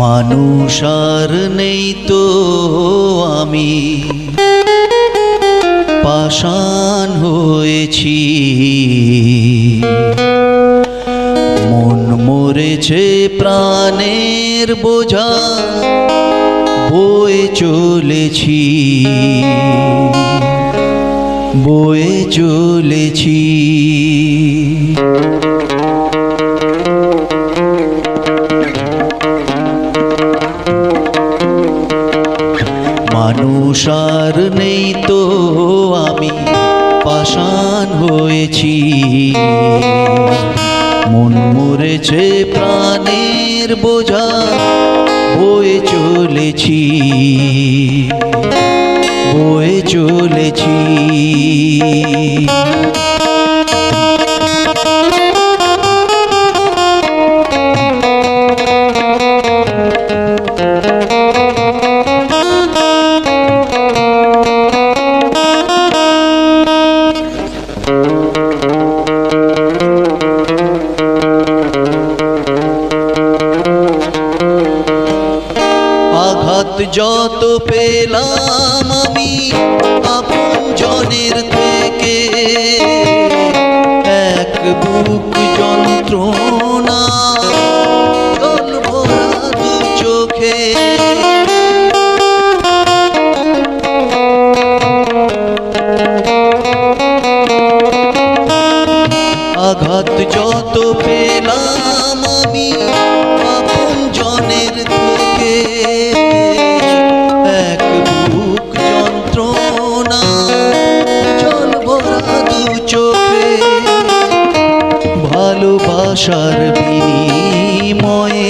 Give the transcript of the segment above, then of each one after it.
মানুষ আর নেই তো আমি। পাষাণ হয়েছি। প্রাণের বোঝা বয়ে চলেছি। বয়ে চলেছি। মানুষ আর নেই তো আমি পাষাণ হয়েছি। মন মরেছে প্রাণের বোঝা বয়ে চলেছি বয়ে চলেছি। যত পেলাম আমি আপন জনের থেকে। এক বুক যন্ত্রণা আঘাত যত পেলাম আমি ভালোবাসার বিনিময়ে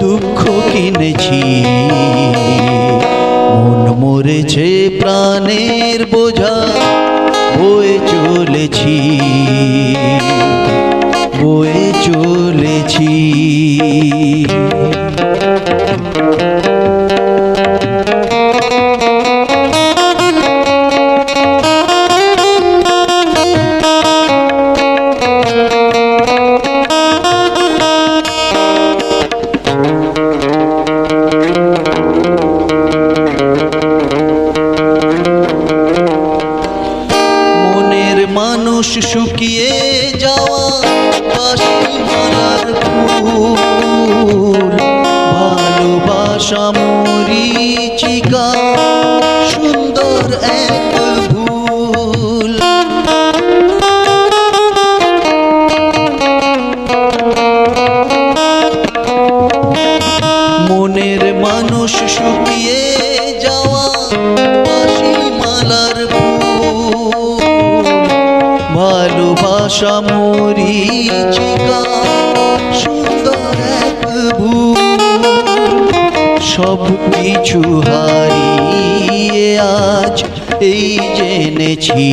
দুঃখ কিনেছি। মন মরেছে প্রাণের বোঝা বয়ে চলেছি। বয়ে চলেছি। মানুষ শুকিয়ে যাওয়া বাসি মালার ফুল। ভালোবাসা মরিচিকা সুন্দর এক মরিচিকা সুন্দর এক সব কিছু হারিয়ে আজ এই জেনেছি।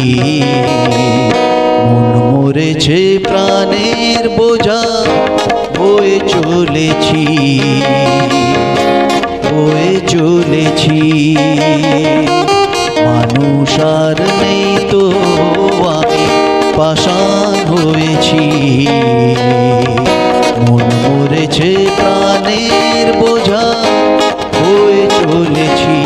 মন মরেছে প্রাণের বোঝা, বয়ে চলেছি। বয়ে চলেছি। মানুষ আর নেই তো আমি পাষাণ হয়েছি। মন মরেছে প্রাণের বোঝা হয়ে চলেছি।